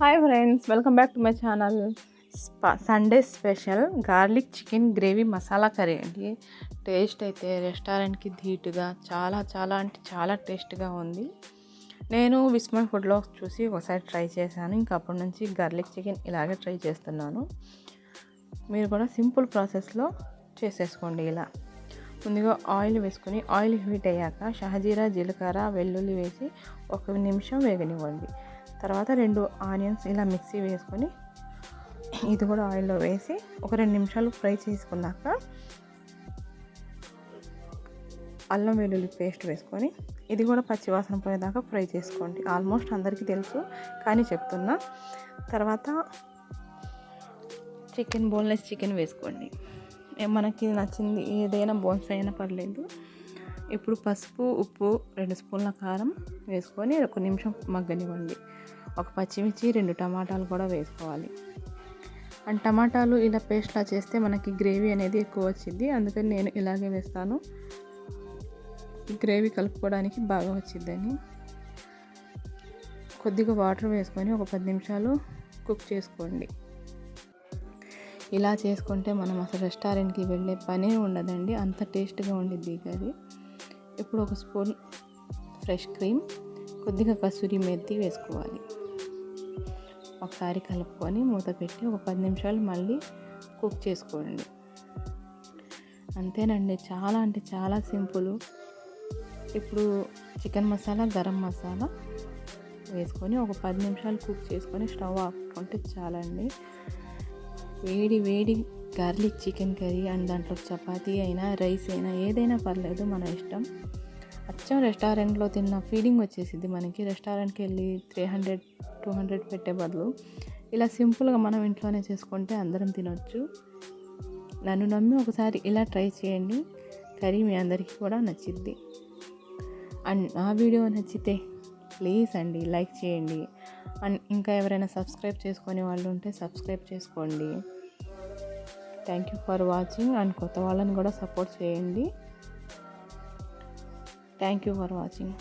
Hi friends welcome back to my channel Sunday special garlic chicken gravy masala curry అండి taste అయితే రెస్టారెంట్కి ధీటుగా చాలా చాలా అంటే చాలా టేస్ట్గా ఉంది. నేను విస్మల్ ఫుడ్లో చూసి ఒకసారి ట్రై చేశాను. ఇంకా అప్పటి నుంచి గార్లిక్ చికెన్ ఇలాగే ట్రై చేస్తున్నాను. మీరు కూడా సింపుల్ ప్రాసెస్లో చేసేసుకోండి ఇలా. ముందుగా ఆయిల్ వేసుకొని ఆయిల్ హీట్ అయ్యాక షహజీరా జీలకర్ర వెల్లుల్లి వేసి ఒక నిమిషం వేగనివ్వండి. తర్వాత రెండు ఆనియన్స్ ఇలా మిక్సీ వేసుకొని ఇది కూడా ఆయిల్లో వేసి ఒక రెండు నిమిషాలు ఫ్రై చేసుకున్నాక అల్లం వెల్లుల్లి పేస్ట్ వేసుకొని ఇది కూడా పచ్చివాసన పోయేదాకా ఫ్రై చేసుకోండి. ఆల్మోస్ట్ అందరికీ తెలుసు కానీ చెప్తున్నా. తర్వాత చికెన్ బోన్లెస్ చికెన్ వేసుకోండి. మనకి నచ్చింది ఏదైనా బోన్స్ అయినా పర్లేదు. ఇప్పుడు పసుపు ఉప్పు రెండు స్పూన్ల కారం వేసుకొని ఒక నిమిషం మగ్గనివ్వండి. ఒక పచ్చిమిర్చి రెండు టమాటాలు కూడా వేసుకోవాలి. అండ్ టమాటాలు ఇలా పేస్ట్లా చేస్తే మనకి గ్రేవీ అనేది ఎక్కువ వచ్చింది అందుకని నేను ఇలాగే వేస్తాను. గ్రేవీ కలుపుకోవడానికి బాగా వచ్చిందని కొద్దిగా వాటర్ వేసుకొని ఒక పది నిమిషాలు కుక్ చేసుకోండి. ఇలా చేసుకుంటే మనం అసలు రెస్టారెంట్కి వెళ్ళే పనే ఉండదండి. అంత టేస్ట్గా ఉండిద్ది కర్రీ. ఇప్పుడు ఒక స్పూన్ ఫ్రెష్ క్రీమ్ కొద్దిగా కసూరి మెత్తి వేసుకోవాలి. ఒకసారి కలుపుకొని మూత పెట్టి ఒక పది నిమిషాలు మళ్ళీ కుక్ చేసుకోండి. అంతేనండి చాలా అంటే చాలా సింపుల్. ఇప్పుడు చికెన్ మసాలా గరం మసాలా వేసుకొని ఒక పది నిమిషాలు కుక్ చేసుకొని స్టవ్ ఆపుకుంటే చాలండి. వేడి వేడి గార్లిక్ చికెన్ కర్రీ అండ్ దాంట్లో చపాతీ అయినా రైస్ అయినా ఏదైనా పర్లేదు మన ఇష్టం. అచ్చం రెస్టారెంట్లో తిన్న ఫీలింగ్ వచ్చేసింది మనకి. రెస్టారెంట్కి వెళ్ళి త్రీ హండ్రెడ్ టూ హండ్రెడ్ పెట్టే బదులు ఇలా సింపుల్గా మనం ఇంట్లోనే చేసుకుంటే అందరం తినొచ్చు. నన్ను నమ్మి ఒకసారి ఇలా ట్రై చేయండి. కర్రీ మీ అందరికీ కూడా నచ్చిద్ది. అండ్ నా వీడియో నచ్చితే ప్లీజ్ అండి లైక్ చేయండి. అండ్ ఇంకా ఎవరైనా సబ్స్క్రైబ్ చేసుకునే వాళ్ళు ఉంటే సబ్స్క్రైబ్ చేసుకోండి. Thank you for watching and కొత్త వాళ్ళని కూడా సపోర్ట్ చేయండి. Thank you for watching.